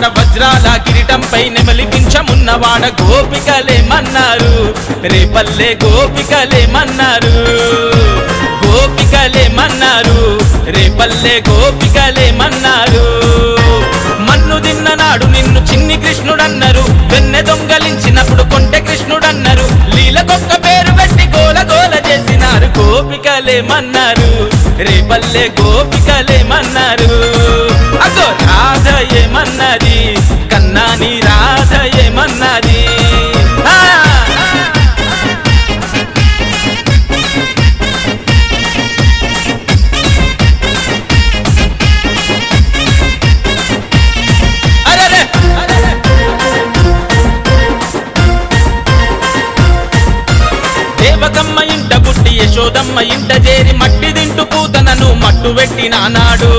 ఉన్నవాడ వజ్రాల కిరీటంపై నెమలిపించమున్నవాడ గోపికలేమన్నారు రేపల్లే గోపికలేమన్నారు గోపికలేమన్నారు రేపల్లే గోపికలేమన్నారు మన్ను తిన్ననాడు నిన్ను చిన్ని కృష్ణుడన్నారు. వెన్నె దొంగలించినప్పుడు కొంటె కృష్ణుడన్నారు. లీలకొక్క పేరు పెట్టి గోల గోల చేసినారు. గోపికలేమన్నారు రేపల్లే గోపికలేమన్నారు అగో రాధ నీ రాధ ఏమన్నది ఆ! దేవకమ్మ ఇంట పుట్టి యశోదమ్మ ఇంట చేరి మట్టి దింటు పూతనను మట్టు పెట్టినానాడు